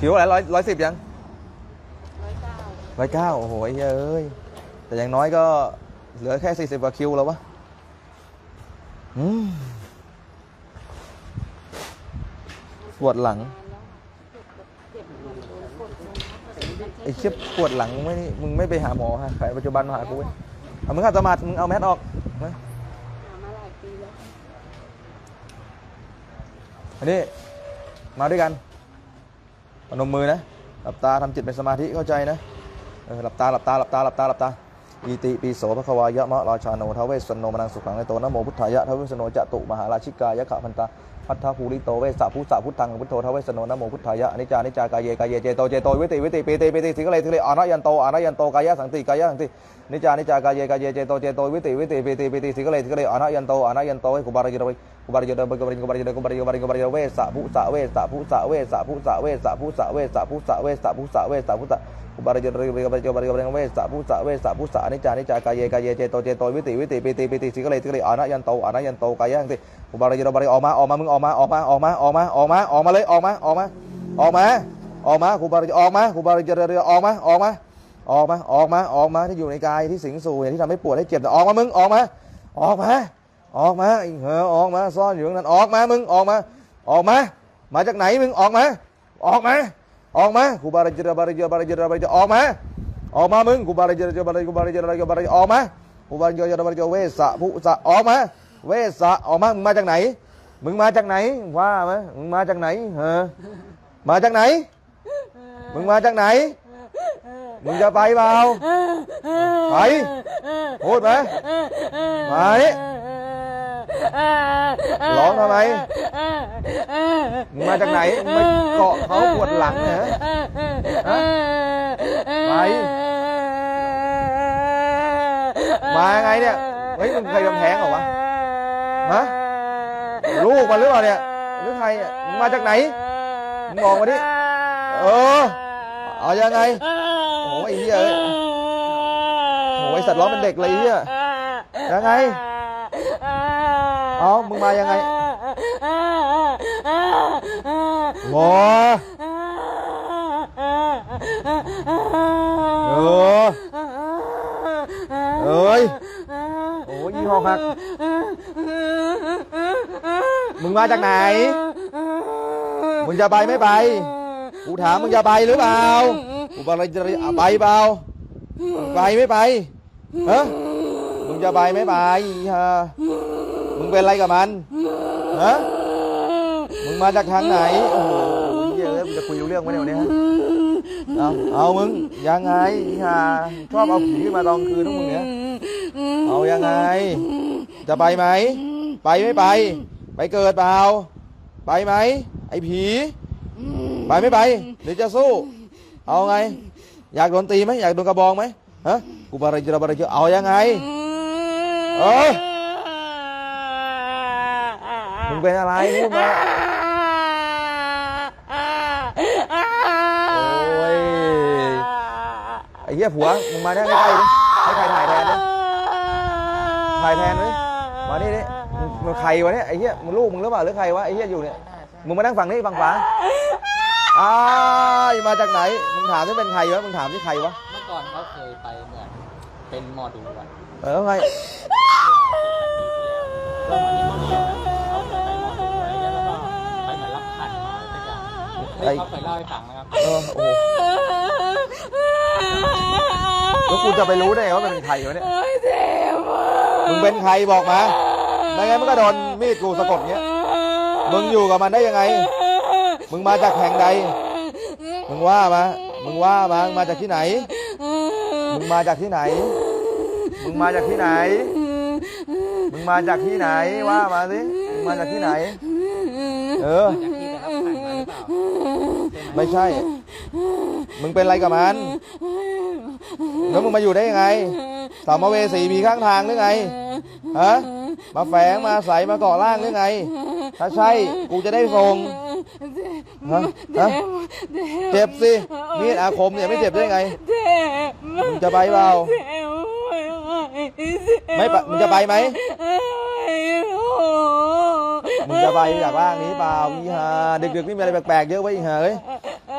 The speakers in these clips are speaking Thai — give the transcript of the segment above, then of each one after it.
คิวอะไรร้อยร้อยสิบยังร้อยเก้าร้อยเก้าโอ้โหไอ้เหี้ยเอ้ยแต่อย่างน้อยก็เหลือแค่สี่สิบกว่าคิวแล้ววะอืมปวดหลังเจ็บมันโดนกดลงไอ้เชี่ยปวดหลังไม่มึงไม่ไปหาหมอฮะใครปัจจุบันมาหากูเว้ยเอามึงอาตมาดมึงเอาแมสออกนะหามาหลายปีแล้วอันนี้มาด้วยกัน พนมมือนะหลับตาทำจิตเป็นสมาธิเข้าใจนะหลับตาหลับตาหลับตาหลับตาหลับตาอิติปิโสภควายะมะราชาโนทเวสสนโนมนังสุขังในโตนะโมพุทธายะทเวสโนจตุมหาราชิกายะขะพันตาพัทธภูริโตเวสสะพุทธะพุทธังพุทโธทเวสโนนะโมพุทธายะอนิจานิจากายเยกายเยเจโตเจโตวิติวิติปีติปีติสิกเลสิกเลอนะยันโตอนะยันโตกายะสังติกายะสังตินิจานิจากายเยกายเยเจโตเจโตวิติวิติปีติปีติสิกเลสิกเลอนะยันโตอนะยันโตให้กุบาระยิระเว กุบาระยิระเวกุบาระยิระเวกุบาระยิระเวกุบาระยิระเวสะพุสะเวสะพุสะเวสะพุสะเวสะพุสะเวสะพุสะเวสะพุสะเวสะพุสะกุบาระยิระเวกุบาระยิระเวกุบาระยิระเวสะพุสะเวสะพุสะอนิจจานิจจากายเยกายเยเจโตเจโตวิติวิติปีติปีติสิกเลสิกเลอนะยันโตอนะยันโตกายังติกุบาระยิระเวออกมาออกมามึงออกมาออกมาออกมาออกมาออกมาออกมาเลยออกมาออกมาออกมาออกมากุบาระออกมากุบาระยิระเวออกมาออกมาออกมาออกมาออกมาที่อยู่ในกายที่สิงสู่ที่ทำให้ปวดให้เจ็บแต่ออกมามึงออกมาออกมา ออกมาไอ้เหอออกมา ซ่อนอยู่ตรงนั้นออกมามึงออกมา ออกมา มาจากไหนมึงออกมา ออกมาออกมากูบาริจระบาริจระบาริจระบาริจออกมาออกมามึงกูบาริจระบาริจระบาริจระบาริจระบาริจออกมากูบาริจระบาริจเวสสะภุสะออกมาเวสสะออกมามึงมาจากไหน มึงมาจากไหนว่ามามึงมาจากไหนเฮอมาจากไหน มึงมาจากไหน มึงจะไปเปล่าไปพูดไหมมาดิ ร้องทำไมมึงมาจากไหนมึงเกาะเขาปวดหลังเหรอฮะไปมายังไงเนี่ยเฮ้ยมึงเคยทำแท้งเหรอวะฮะลูกมันหรือเปล่าเนี่ยหรือใครอะมึงมาจากไหนมึงบอกมาดิเออเอายังไงโอ้ยเหี้ยโอ้ยสัตว์ร้องเป็นเด็กเลยเหี้ยยังไง เอามึงมายังไงงอเออเอ้ยโอ้ยยี่ห้อคัก มึงมาจากไหน มึงจะไปไม่ไป กูถามมึงจะไปหรือเปล่า กูบอกอะไรจะไปเปล่า ไปไม่ไปฮะมึงจะไปไม่ไปฮะมึง เป็นอะไรกับมันฮะมึงมาจากทางไหนโอ้โหเหี้ยอะมึงจะคุยรู้เรื่องไหมเนี่ยวันนี้ฮะเอาเอามึงยังไงฮะชอบเอาผีขึ้นมาตอนคืนทุกมึงเนี่ยเอายังไง จะไปไหม ไปไม่ไป ไปเกิดเปล่า ไปไหม ไอ้ผี ไปไม่ไปหรือจะสู้ เอาไง อยากโดนตีไหมอยากโดนกระบองไหมฮะกูบาริจระบาริจเอายังไง เออมึง เป็นอะไรพูดมาโอ้ยไอ้เหี้ยผัวมึงมาได้ใกล้ๆดิให้ใครถ่ายแทนดิถ่ายแทนดิมานี่ดิมึงมึงใครวะเนี่ยไอ้เหี้ยมึงลูกมึงหรือเปล่าหรือใครวะไอ้เหี้ยอยู่เนี่ยมึงมานั่งฝั่งนี้ฝั่งขวาอ้ายมาจากไหนมึงถามที่เป็นใครวะมึงถามที่ใครวะเมื่อก่อนเขาเคยไปเหมือนเป็นหมอดูอะเออแล้วไงก็เหมือ นี่เขาเคยเล่าให้ฟังนะครับเออโอ้โหแล้วกูจะไปรู้ได้ไงว่ามันเป็นใครวะเนี่ยเจ็บมึงเป็นใครบอกมา ไม่งั้นมึงก็โดนมีดกูสะกดเงี้ย มึงอยู่กับมันได้ยังไง มึงมาจากแห่งใด มึงว่ามา มึงว่ามา มึงมาจากที่ไหน มึงมาจากที่ไหน มึงมาจากที่ไหน มึงมาจากที่ไหนว่ามาสิ มึงมาจากที่ไหน เออจากที่ไปรับขันมาหรือเปล่า ไม่ใช่ มึงเป็นอะไรกับมัน แล้วมึงมาอยู่ได้ยังไงสามเวสีมีข้างทางหรือไง ฮะ มาแฝงมาใสมาเกาะล่างหรือไง ถ้าใช่ กูจะได้ส่งฮะฮะเจ็บสิ มีดอาคมเนี่ยไม่เจ็บได้ไงมึงจะไปเปล่าไม่ไปมึงจะไปไหม มึงจะไปจากร่างนี้เปล่าอีฮาดึกๆนี่มีอะไรแปลกๆเยอะไว้ยอีฮาเอ้ย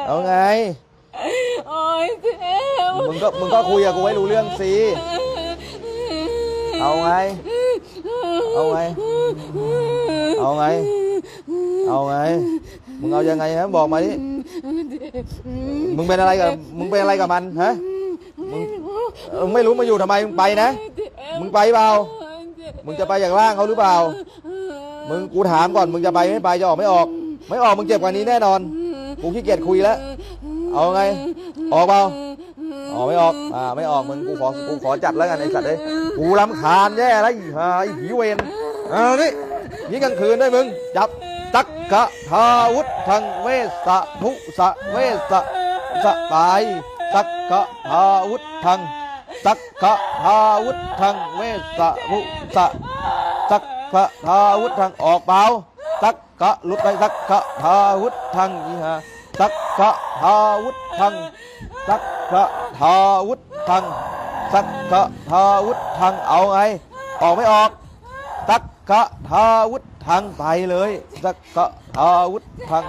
เอาไงโอ้ยเจ็บมึงก็มึงก็คุยกับกูให้รู้เรื่องสิเอาไง เอาไง เอาไง เอาไง มึงเอายังไงฮะบอกมาดิมึงเป็นอะไรกับมึงเป็นอะไรกับมันฮะมึงมึงไม่รู้มาอยู่ทำไมมึงไปนะ มึงไปเปล่า มึงจะไปอย่างร่างเขาหรือเปล่า มึงกูถามก่อนมึงจะไปไม่ไปจะออกไม่ออก ไม่ออกมึงเจ็บกว่านี้แน่นอน กูขี้เกียจคุยแล้ว เอาไง ออกเปล่าออกไม่ออก อ่าไม่ออกมึงกูขอกูขอจัดแล้วกันไอสัตว์เอ้ยกูรำคาญแย่แล้วไอ้ห่าไอ้ผีเวรเอานี่นี่กลางคืนด้วยมึงจับตักกะทาวุธทังเวสะทุสะเวสะสะตายตักกะทาวุธทังตักกะทาวุธทังเวสะทุสะตัก กะทาวุธทังออกเปล่าตักกะหลุดไปตักกะทาวุธทังอีห่าตักกะทาวุธทังสักกะทาวุธทังสักกะทาวุธทังเอาไงออกไม่ออกสักกะทาวุธทังไปเลยสักกะทาวุธทัง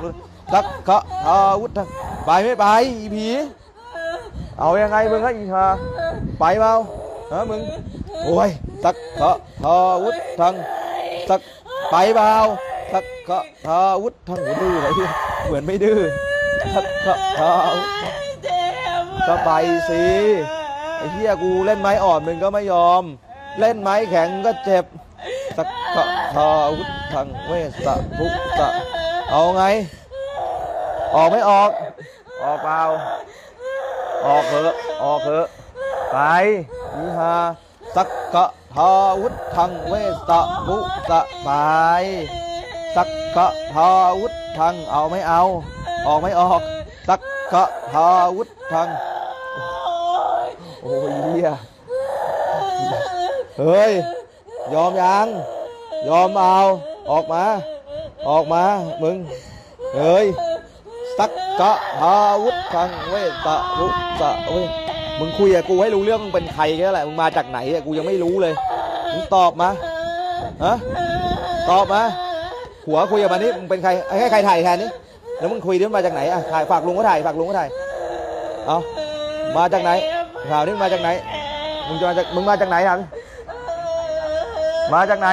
สักกะทาวุธทังไปไม่ไปอีผีเอายังไงมึงฮะอีฮาไปเปล่าฮะมึงโอ้ยสักกะทาวุธทัง สักไปเปล่าสักกะทาวุธทังหมือนดื้อเลยเหมือนไม่ดื้อสักกะทาวก็ไปสิไอ้เหี้ยกูเล่นไม้อ่อนมึงก็ไม่ยอม เล่นไม้แข็งก็เจ็บสักกะทาวุธทังเวสะภุสะเอาไง ออกไม่ออก ออกเปล่าออกเถอะออกเถอะไปนี่ฮาสักกะ ทาวุธทังเวสะภุสะไปสักกะทาวุธทังเอาไม่เอา ออกไม่ออก สักกะทาวุธทัง โอ้ยเหี้ยเฮ้ย ยอมยัง ยอมเอา ออกมา ออกมา มึง เฮ้ย สักกะทาวุธทังเวตะรุสะเว้ย มึงคุยกับกูให้รู้เรื่องมึงเป็นใครแค่นั้นแหละ มึงมาจากไหนอะกูยังไม่รู้เลย มึงตอบมาฮะตอบมาหัวคุยกับมันนี่มึงเป็นใครให้ใครถ่ายแทนนี่แล้วมึงคุยดิมันมาจากไหนอะถ่ายฝากลุงก็ถ่ายฝากลุงก็ถ่าย เอามาจากไหนข่าวนี่มึงมาจากไหน มึงจะมาจากมึงมาจากไหนครับมาจากไหน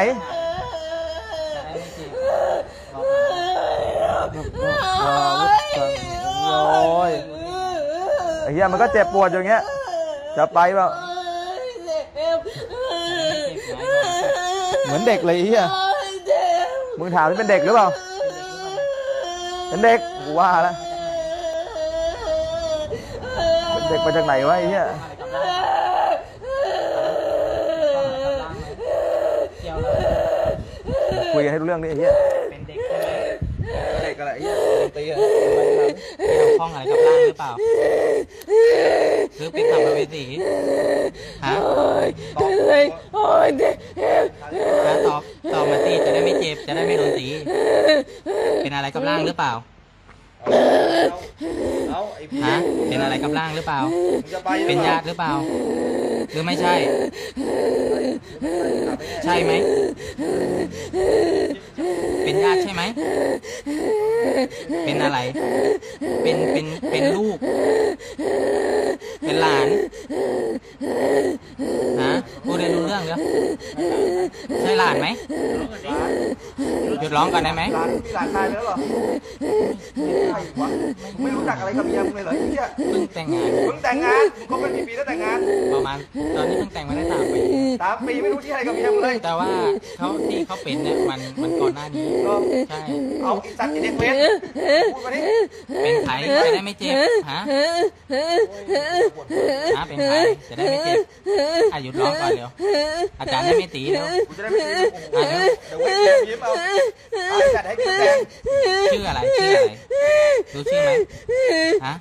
อาวุธทังโอ้ย ไอ้เหี้ยมันก็เจ็บปวดอย่างเงี้ย จะไปเปล่าเหมือนเด็กเลยไอ้เหี้ยมึงถามว่าเป็นเด็กหรือเปล่า เป็นเด็กกูว่าแล้วเป็นเด็กมาจากไหนวะไอ้เหี้ยเกี่ยวเลยคุยกันให้รู้เรื่องดิไอ้เหี้ยเป็นเด็ก ใช่ไหมเด็กอะไรไอ้เหี้ยตีอะเกี่ยวข้องอะไรกับร่างหรือเปล่า หรือเป็นสัมภเวสีฮะ โอ้ยโอ้ยเจ็บฮะตอบตอบมาสิจะได้ไม่เจ็บ จะได้ไม่โดนสีเป็นอะไรกับร่างหรือเปล่าเอาไอ้พี่ฮะ เป็นอะไรกับร่างหรือเปล่า มึงจะไปเป็นญาติหรือเปล่า หรือไม่ใช่ ใช่ไหม เป็นญาติใช่ไหม เป็นอะไร เป็น เป็น เป็นลูก เป็นหลาน ฮะพูดได้รู้เรื่องเหรอใช่หลานไหม หยุดร้องก่อนได้ไหม หลานมีหลานชายแล้วเหรอใครวะมึงไม่รู้จักอะไรกับเมียมึงเลยเหรอไอ้เหี้ยเพิ่งแต่งงานมึงแต่งงานมึงคบกันกี่ปีแล้วแต่งงาน ประมาณตอนนี้เพิ่ง แต่งมาได้สามปีสามปีไม่รู้ที่อะไรกับเมียมึงเลยแต่ว่าเขาที่เขาเป็นเนี่ยมันมันก่อนหน้านี้ก็ใช่เอาไอ้สัตว์ไอ้เด็กเวรพูดมาดิเป็นใครจะได้ไม่เจ็บฮะฮะเป็นใครจะได้ไม่เจ็บอายุดร้องก่อนเร็วอาจารย์ให้ไม่ตีเร็วกูจะได้ไม่ตีโอ้โหเดี๋ยวเวรยิ้มเอาเอาไอ้สัตว์ให้กูแต่งชื่ออะไรชื่ออะไรรู้ชื่อไหมฮะ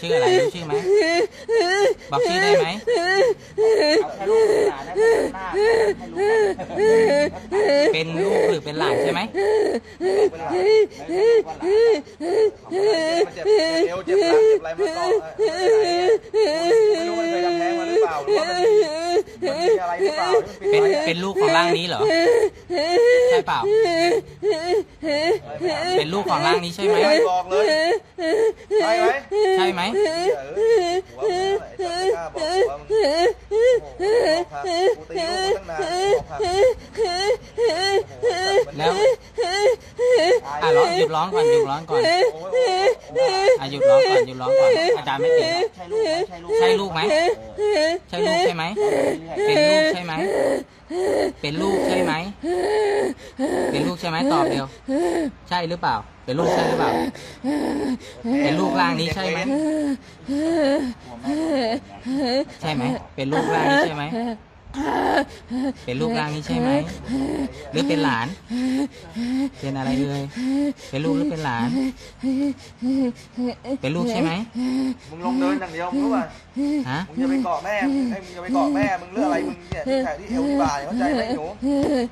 ชื่ออะไรรู้ชื่อไหม บอกชื่อได้ไหมเอาแค่ลูกหลานนะหน้าให้รู้เป็นลูกหรือเป็นหลานใช่ไหมเป็นหลานมันเจ็บเอวเจ็บหลังเจ็บอะไรมันก็ไม่รู้มันเคยทำแท้งมาหรือเปล่าหรือว่ามันมีมันมีอะไรหรือเปล่าที่มันเป็นปิดไว้เป็นลูกของร่างนี้เหรอใช่เปล่าไม่เอาเป็นลูกของร่างนี้ใช่ไหมไม่บอกเลยใช่ไหมใช่ไหมเหี้ยเอ้ยหัวมึงอะไรสัตว์ไม่กล้าบอกหัวมึงโอ้โหครับกูตีลูกมาตั้งนานบอกครับโอ้โหแล้ว อะร้องหยุดร้องก่อนหยุดร้องก่อนโอ้ยโอ้ยโอ้โอ้ยอะหยุดร้องก่อนหยุดร้องก่อนอาจารย์ไม่ติดใช่ลูกไหมใช่ลูกใช่ลูกไหมใช่ลูกใช่ไหมเป็นลูกใช่ไหม เป็นลูกใช่ไหม เป็นลูกใช่ไหมตอบเร็ว ใช่หรือเปล่า เป็นลูกใช่หรือเปล่า เป็นลูกร่างนี้ใช่ไหม ใช่ไหม เป็นลูกร่างนี้ใช่ไหม เป็นลูกร่างนี้ใช่ไหมหรือเป็นหลาน เป็นอะไรเอ่ยเป็นลูกหรือเป็นหลาน เป็นลูกใช่ไหมมึงลงเดินอย่างเดียวมึงรู้ป่ะฮะมึงจะไปเกาะแม่มึงไอ้มึงจะไปเกาะแม่มึงเรื่องอะไรมึงเนี่ยที่แขนที่เอวที่บ่าเนี่ยเข้าใจไหมหนู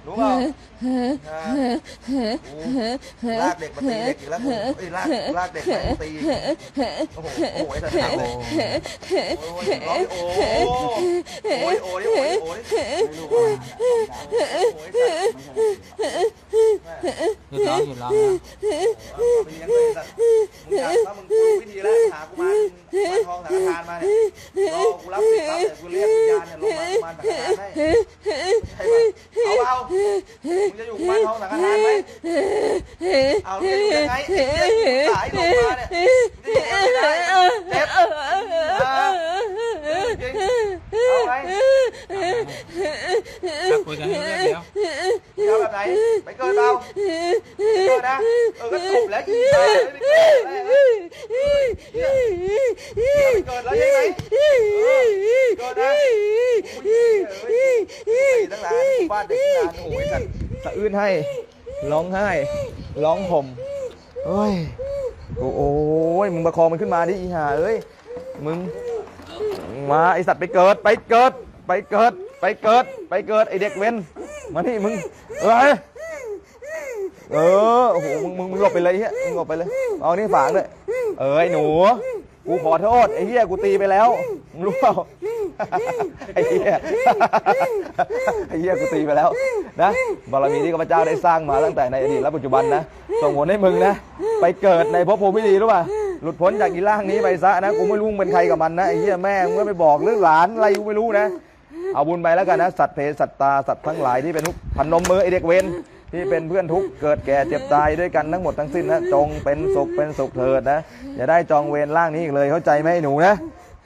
รู้เปล่าอ่าโอ้ลากเด็กมาตีเด็กอยู่แล้วกูเอ้ยลากลากเด็กมาตีโอ้โหโอ้โหไอ้สัตว์โอ้โอ้ยร้องโอ้โอ้ยโอ้ยโอ้ยโอ้ยโอ้ยโอ้ยหยุดร้องหยุดร้องแล้วไปเลี้ยงเลยสัตว์มึงอยากถ้ามึงรู้วิธีแล้วหากูมามาทองสังฆทานมาเนี่ยรอกูรับสิทธิ์รับเดี๋ยวกูเรียกวิญญาณเนี่ยลงมากุมารสังฆทานให้ใช่ป่ะเอาเอามึงจะอยู่กุมารทองสังฆทานไหมเอามึงจะอยู่ยังไงไอ้เหี้ยสายลงมาเนี่ยมึงจะอยู่ยังไงเจ็บจริงเอาไหม มา คุยกันให้เรื่องเดียวเอาแบบไหนไปเกินเปล่าไปเกินนะเออก็จบแล้วยิงตายไม่เกินแล้วไปเกินแล้วยังไงเกินนะตั้งนานบ้านเด็กนานโอ้ยสัตว์สะอื้นให้ร้องไห้ร้องห่มเฮ้ยโอ้โอ้ยมึงประคองมันขึ้นมาดิอีห่าเอ้ยมึงมาไอสัตว์ไปเกิดไปเกิดไปเกิด ไปเกิดไปเกิดไอเด็กเว้นมาที่มึงเอ้ยเออโอ้โหมึงมึงมึงหลบไปเลยเฮียมึงหลบไปเลยเอานี่ฝากด้วยเอ้ยหนูกูขอโทษไอ้เหี้ยกูตีไปแล้วมึงรู้เปล่าไอ้เหี้ยไอ้เหี้ยกูตีไปแล้วนะบารมีที่ข้าพเจ้าได้สร้างมาตั้งแต่ในอดีตและปัจจุบันนะส่งผลให้มึงนะ ไปเกิดในภพภูมิดีรู้ป่ะหลุดพ้นจากอีร่างนี้ไปซะนะกูไม่รู้มึงเป็นใครกับมันนะไอ้เหี้ยแม่มึงไม่บอกหรือหลานอะไรกูไม่รู้นะ เอาบุญไปแล้วกันนะสัตว์เพศสัตว์ตาสัตว์ทั้งหลายที่เป็นทุกข์พันนมมือไอเด็กเวนที่เป็นเพื่อนทุกข์เกิดแก่เจ็บตายด้วยกันทั้งหมดทั้งสิ้นนะจงเป็นสุขเป็นสุขเถิดนะอย่าได้จองเวรร่างนี้อีกเลยเข้าใจไหมหนูนะ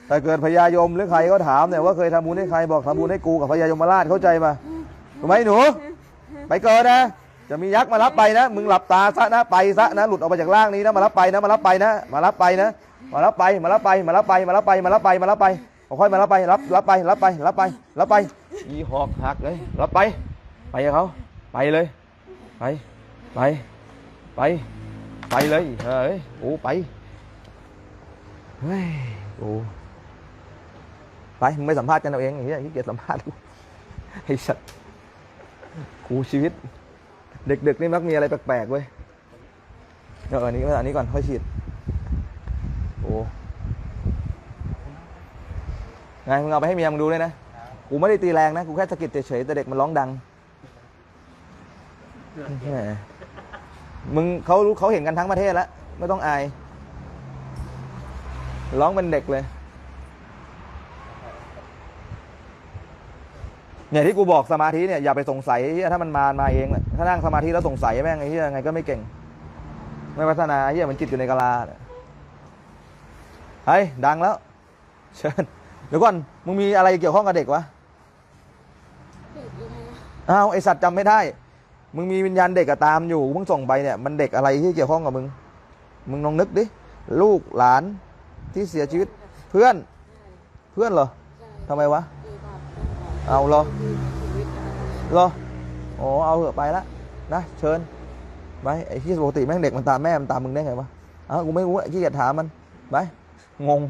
ถ้าเกิดพญายมหรือใครก็ถามเนี่ยว่าเคยทำบุญให้ใครบอกทำบุญให้กูกับพญายมราชเข้าใจปะถูกไหมหนู ไปเกิดนะ จะมียักษ์มารับไปนะ มึงหลับตาซะนะไปซะนะหลุดออกมาจากร่างนี้นะมารับไปนะมารับไปนะ มารับไปนะ มารับไปมารับไปมารับไปมารับไปมารับไปมารับไป ค่อยมารับไปรับรับไปรับไปรับไปรับไปอีหอกหักเลยรับไป ไปกับเขาไปเลย ไปไปไปไปเลยเฮ้ยโอ้ไปเฮ้ยโอ้ไปมึงไม่สัมภาษณ์กันเอาเองไอ้เหี้ยขี้เกียจสัมภาษณ์กูไอ้สัตว์กูชีวิต เด็กๆนี่มักมีอะไรแปลกๆเว้ยเดี๋ยวอันนี้อันนี้ก่อนค่อยฉีด โอ้ ไงมึงเอาไปให้เมียมึงดูเลยนะ กูไม่ได้ตีแรงนะ กูแค่สะกิดเฉยๆแต่เด็กมันร้องดังแหมมึงเขารู้เขาเห็นกันทั้งประเทศแล้วไม่ต้องอาย ร้องเป็นเด็กเลย เนี่ยที่กูบอกสมาธิเนี่ยอย่าไปสงสัยเหี้ยถ้ามันมามาเองแหละถ้านั่งสมาธิแล้วสงสัยแม่งไอ้เหี้ยยังไงก็ไม่เก่ง ไม่พัฒนาไอ้เหี้ยมันจิตอยู่ในกะลาเนี่ยเฮ้ยดังแล้ว เชิญ ดี๋ยวก่อน มึงมีอะไรเกี่ยวข้องกับเด็กวะอ้าวไอสัตว์จำไม่ได้ มึงมีวิญญาณเด็กอะตามอยู่มึงส่งไปเนี่ย มันเด็กอะไรที่เกี่ยวข้องกับมึง มึงลองนึกดิ ลูกหลานที่เสียชีวิต เพื่อน เพื่อนเหรอทำไมวะ เอาเหรอเหรออ๋อเอาเหอะไปละนะ เชิญไปไอ้ที่ปกติแม่งเด็กมันตามแม่มันตามมึงได้ไงวะอ้าวกูไม่รู้ไอ้ที่จะถามมันไปงง